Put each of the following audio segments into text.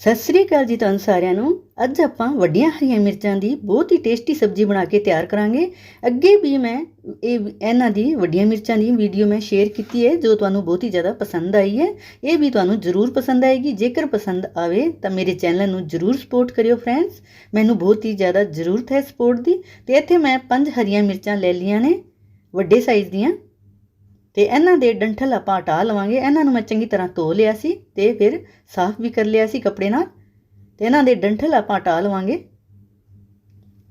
ਸਤਿ ਸ੍ਰੀ ਅਕਾਲ ਜੀ ਤੁਹਾਨੂੰ ਸਾਰਿਆਂ ਨੂੰ। ਅੱਜ ਆਪਾਂ ਵੱਡੀਆਂ ਹਰੀਆਂ ਮਿਰਚਾਂ ਦੀ ਬਹੁਤ ਹੀ ਟੇਸਟੀ ਸਬਜ਼ੀ ਬਣਾ ਕੇ ਤਿਆਰ ਕਰਾਂਗੇ। ਅੱਗੇ ਵੀ ਮੈਂ ਇਹ ਇਹਨਾਂ ਦੀ ਵੱਡੀਆਂ ਮਿਰਚਾਂ ਦੀ ਵੀਡੀਓ ਮੈਂ ਸ਼ੇਅਰ ਕੀਤੀ ਹੈ, ਜੋ ਤੁਹਾਨੂੰ ਬਹੁਤ ਹੀ ਜ਼ਿਆਦਾ ਪਸੰਦ ਆਈ ਹੈ। ਇਹ ਵੀ ਤੁਹਾਨੂੰ ਜ਼ਰੂਰ ਪਸੰਦ ਆਏਗੀ। ਜੇਕਰ ਪਸੰਦ ਆਵੇ ਤਾਂ ਮੇਰੇ ਚੈਨਲ ਨੂੰ ਜ਼ਰੂਰ ਸਪੋਰਟ ਕਰਿਓ ਫਰੈਂਡਸ। ਮੈਨੂੰ ਬਹੁਤ ਹੀ ਜ਼ਿਆਦਾ ਜ਼ਰੂਰਤ ਹੈ ਸਪੋਰਟ ਦੀ। ਤੇ ਇੱਥੇ ਮੈਂ ਪੰਜ ਹਰੀਆਂ ਮਿਰਚਾਂ ਲੈ ਲਈਆਂ ਨੇ। ਵੱਡੇ ਸਾਈਜ਼ ਦੀਆਂ। ਤੇ ਇਹਨਾਂ ਦੇ ਡੰਠਲ ਆਪਾਂ ਹਟਾ ਲਵਾਂਗੇ। ਇਹਨਾਂ ਨੂੰ ਮੈਂ ਚੰਗੀ ਤਰ੍ਹਾਂ ਧੋ ਲਿਆ ਸੀ ਤੇ ਫਿਰ ਸਾਫ਼ ਵੀ ਕਰ ਲਿਆ ਸੀ ਕੱਪੜੇ ਨਾਲ। ਤੇ ਇਹਨਾਂ ਦੇ ਡੰਠਲ ਆਪਾਂ ਹਟਾ ਲਵਾਂਗੇ।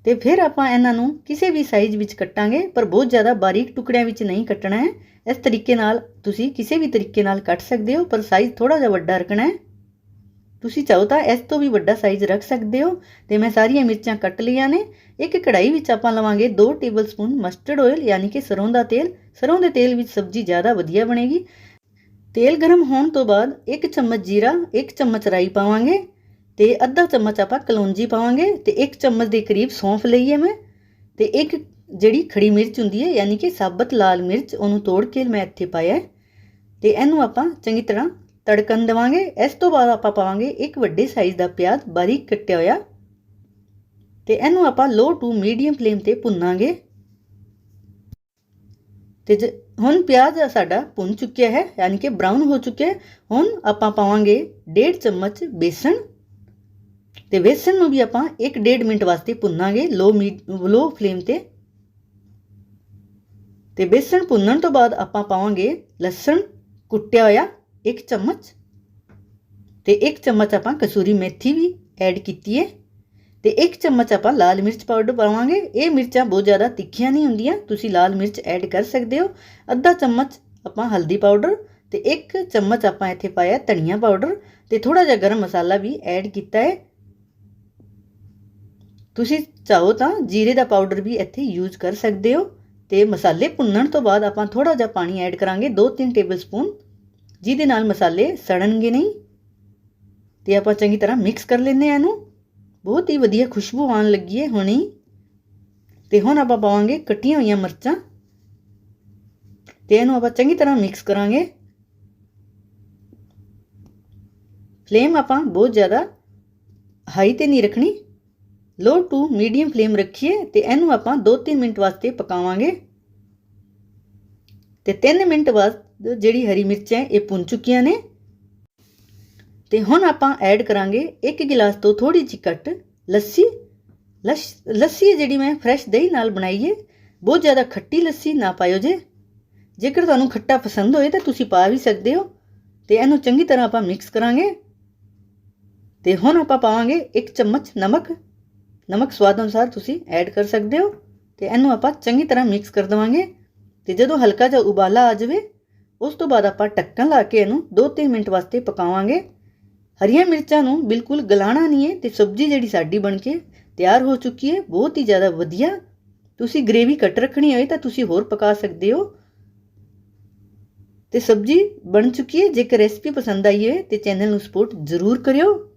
ਤੇ ਫਿਰ ਆਪਾਂ ਇਹਨਾਂ ਨੂੰ ਕਿਸੇ ਵੀ ਸਾਈਜ਼ ਵਿੱਚ ਕੱਟਾਂਗੇ, ਪਰ ਬਹੁਤ ਜ਼ਿਆਦਾ ਬਾਰੀਕ ਟੁਕੜਿਆਂ ਵਿੱਚ ਨਹੀਂ ਕੱਟਣਾ ਹੈ। ਇਸ ਤਰੀਕੇ ਨਾਲ ਤੁਸੀਂ ਕਿਸੇ ਵੀ ਤਰੀਕੇ ਨਾਲ ਕੱਟ ਸਕਦੇ ਹੋ, ਪਰ ਸਾਈਜ਼ ਥੋੜਾ ਜਿਹਾ ਵੱਡਾ ਰੱਖਣਾ ਹੈ। ਤੁਸੀਂ ਚਾਹੋ ਤਾਂ ਇਸ ਤੋਂ ਵੀ ਵੱਡਾ ਸਾਈਜ਼ ਰੱਖ ਸਕਦੇ ਹੋ। ਤੇ ਮੈਂ ਸਾਰੀਆਂ ਮਿਰਚਾਂ ਕੱਟ ਲਈਆਂ ਨੇ। ਇੱਕ ਕੜਾਈ ਵਿੱਚ ਆਪਾਂ ਲਵਾਂਗੇ 2 ਟੇਬਲਸਪੂਨ ਮਸਟਰਡ ਆਇਲ ਯਾਨੀ ਕਿ ਸਰੋਂ ਦਾ ਤੇਲ ਸਰੋਂ ਦੇ ਤੇਲ ਵਿੱਚ ਸਬਜ਼ੀ ਜ਼ਿਆਦਾ ਵਧੀਆ ਬਣੇਗੀ। ਤੇਲ ਗਰਮ ਹੋਣ ਤੋਂ ਬਾਅਦ 1 ਚਮਚ ਜੀਰਾ 1 ਚਮਚ ਰਾਈ ਪਾਵਾਂਗੇ ਤੇ ਅੱਧਾ ਚਮਚ ਆਪਾਂ ਕਲੌਂਜੀ ਪਾਵਾਂਗੇ ਤੇ 1 ਚਮਚ ਦੇ ਕਰੀਬ ਸੌਂਫ ਲਈਏ ਮੈਂ ਤੇ ਇੱਕ ਜਿਹੜੀ ਖੜੀ ਮਿਰਚ ਹੁੰਦੀ ਹੈ, ਯਾਨੀ ਕਿ ਸਾਬਤ ਲਾਲ ਮਿਰਚ ਉਹਨੂੰ ਤੋੜ ਕੇ ਮੈਂ ਇੱਥੇ ਪਾਇਆ ਤੇ ਇਹਨੂੰ ਆਪਾਂ ਚੰਗੀ ਤਰ੍ਹਾਂ ਤੜਕਣ ਦੇਵਾਂਗੇ। ਇਸ ਤੋਂ ਬਾਅਦ ਆਪਾਂ ਪਾਵਾਂਗੇ ਇੱਕ ਵੱਡੇ ਸਾਈਜ਼ ਦਾ ਪਿਆਜ਼ ਬਾਰੀਕ ਕੱਟਿਆ ਹੋਇਆ ਤੇ ਇਹਨੂੰ ਆਪਾਂ ਲੋ ਟੂ ਮੀਡੀਅਮ ਫਲੇਮ ਤੇ ਭੁੰਨਾਂਗੇ। ਤੇ ਹੁਣ ਪਿਆਜ਼ ਸਾਡਾ ਭੁੰਨ ਚੁੱਕਿਆ ਹੈ, ਯਾਨੀ ਕਿ ਬ੍ਰਾਊਨ ਹੋ ਚੁੱਕਿਆ ਹੈ, ਹੁਣ ਆਪਾਂ ਪਾਵਾਂਗੇ 1.5 ਚਮਚ ਬੇਸਣ। ਤੇ ਬੇਸਣ ਨੂੰ ਵੀ ਆਪਾਂ 1.5 ਮਿੰਟ ਵਾਸਤੇ ਭੁੰਨਾਂਗੇ ਲੋ ਲੋ ਫਲੇਮ ਤੇ। ਤੇ ਬੇਸਣ ਭੁੰਨਣ ਤੋਂ ਬਾਅਦ ਆਪਾਂ ਪਾਵਾਂਗੇ ਲਸਣ ਕੁੱਟਿਆ ਹੋਇਆ 1 ਚਮਚ। ਤੇ 1 ਚਮਚ ਆਪਾਂ ਕਸੂਰੀ ਮੇਥੀ ਵੀ ਐਡ ਕੀਤੀ ਹੈ। ਤੇ ਇੱਕ ਚਮਚ ਆਪਾਂ ਲਾਲ ਮਿਰਚ ਪਾਊਡਰ ਪਾਵਾਂਗੇ। ਇਹ ਮਿਰਚਾਂ ਬਹੁਤ ਜ਼ਿਆਦਾ ਤਿੱਖੀਆਂ ਨਹੀਂ ਹੁੰਦੀਆਂ। ਤੁਸੀਂ ਲਾਲ ਮਿਰਚ ਐਡ ਕਰ ਸਕਦੇ ਹੋ। ਅੱਧਾ ਚਮਚ ਆਪਾਂ ਹਲਦੀ ਪਾਊਡਰ ਤੇ ਇੱਕ ਚਮਚ ਆਪਾਂ ਇੱਥੇ ਪਾਇਆ ਧਨੀਆ ਪਾਊਡਰ ਤੇ ਥੋੜਾ ਜਿਹਾ ਗਰਮ ਮਸਾਲਾ ਵੀ ਐਡ ਕੀਤਾ ਹੈ। ਤੁਸੀਂ ਚਾਹੋ ਤਾਂ ਜੀਰੇ ਦਾ ਪਾਊਡਰ ਵੀ ਇੱਥੇ ਯੂਜ਼ ਕਰ ਸਕਦੇ ਹੋ ਤੇ ਮਸਾਲੇ ਭੁੰਨਣ ਤੋਂ ਬਾਅਦ ਆਪਾਂ ਥੋੜਾ ਜਿਹਾ ਪਾਣੀ ਐਡ ਕਰਾਂਗੇ। 2-3 ਟੇਬਲਸਪੂਨ ਜਿਹਦੇ ਨਾਲ ਮਸਾਲੇ ਸੜਨਗੇ ਨਹੀਂ। ਤੇ ਆਪਾਂ ਚੰਗੀ ਤਰ੍ਹਾਂ ਮਿਕਸ ਕਰ ਲੈਂਦੇ ਆ ਇਹਨੂੰ। ਬਹੁਤ ਹੀ ਵਧੀਆ ਖੁਸ਼ਬੂ ਆਉਣ ਲੱਗੀ ਹੈ ਹੁਣੀ। ਤੇ ਹੁਣ ਆਪਾਂ ਪਾਵਾਂਗੇ ਕੱਟੀਆਂ ਹੋਈਆਂ ਮਿਰਚਾਂ। ਤੇ ਇਹਨੂੰ ਆਪਾਂ ਚੰਗੀ ਤਰ੍ਹਾਂ ਮਿਕਸ ਕਰਾਂਗੇ। ਫਲੇਮ ਆਪਾਂ ਬਹੁਤ ਜ਼ਿਆਦਾ ਹਾਈ ਤੇ ਨਹੀਂ ਰੱਖਣੀ। ਲੋ ਟੂ ਮੀਡੀਅਮ ਫਲੇਮ ਰੱਖੀਏ ਤੇ ਇਹਨੂੰ ਆਪਾਂ 2-3 ਮਿੰਟ ਵਾਸਤੇ ਪਕਾਵਾਂਗੇ। ਤੇ 3 ਮਿੰਟ ਬਾਅਦ ਜਿਹੜੀ ਹਰੀ ਮਿਰਚਾਂ ਇਹ ਭੁੰਨ ਚੁੱਕੀਆਂ ਨੇ। ਤੇ ਹੁਣ ਆਪਾਂ ਐਡ ਕਰਾਂਗੇ 1 ਗਿਲਾਸ ਤੋਂ ਥੋੜੀ ਜਿਹੀ ਘੱਟ ਲੱਸੀ। ਲੱਸੀ ਜਿਹੜੀ ਮੈਂ ਫਰੈਸ਼ ਦਹੀਂ ਨਾਲ ਬਣਾਈ ਹੈ ਬਹੁਤ ਜ਼ਿਆਦਾ ਖੱਟੀ ਲੱਸੀ ਨਾ ਪਾਇਓ ਜੇ। ਜੇਕਰ ਤੁਹਾਨੂੰ ਖੱਟਾ ਪਸੰਦ ਹੋਏ ਤਾਂ ਤੁਸੀਂ ਪਾ ਵੀ ਸਕਦੇ ਹੋ। ਤੇ ਇਹਨੂੰ ਚੰਗੀ ਤਰ੍ਹਾਂ ਆਪਾਂ ਮਿਕਸ ਕਰਾਂਗੇ। ਤੇ ਹੁਣ ਆਪਾਂ ਪਾਵਾਂਗੇ 1 ਚਮਚ ਨਮਕ। ਨਮਕ ਸਵਾਦ ਅਨੁਸਾਰ ਤੁਸੀਂ ਐਡ ਕਰ ਸਕਦੇ ਹੋ। ਤੇ ਇਹਨੂੰ ਆਪਾਂ ਚੰਗੀ ਤਰ੍ਹਾਂ ਮਿਕਸ ਕਰ ਦਵਾਂਗੇ। ਤੇ ਜਦੋਂ ਹਲਕਾ ਜਿਹਾ ਉਬਾਲਾ ਆ ਜਾਵੇ, ਉਸ ਤੋਂ ਬਾਅਦ ਆਪਾਂ ਢੱਕਣ ਲਾ ਕੇ ਇਹਨੂੰ 2-3 ਮਿੰਟ ਵਾਸਤੇ ਪਕਾਵਾਂਗੇ। ਹਰੀਆਂ ਮਿਰਚਾਂ ਨੂੰ ਬਿਲਕੁਲ ਗਲਾਣਾ ਨਹੀਂ ਹੈ ਤੇ ਸਬਜ਼ੀ ਜਿਹੜੀ ਸਾਡੀ ਬਣ ਕੇ ਤਿਆਰ ਹੋ ਚੁੱਕੀ ਹੈ, ਬਹੁਤ ਹੀ ਜ਼ਿਆਦਾ ਵਧੀਆ। ਤੁਸੀਂ ਗ੍ਰੇਵੀ ਘੱਟ ਰੱਖਣੀ ਹੋਏ ਤਾਂ ਤੁਸੀਂ ਹੋਰ ਪਕਾ ਸਕਦੇ ਹੋ। ਤੇ ਸਬਜ਼ੀ ਬਣ ਚੁੱਕੀ ਹੈ, ਜੇਕਰ ਰੈਸਪੀ ਪਸੰਦ ਆਈ ਹੋਵੇ ਤੇ ਚੈਨਲ ਨੂੰ ਸਪੋਰਟ ਜ਼ਰੂਰ ਕਰਿਓ।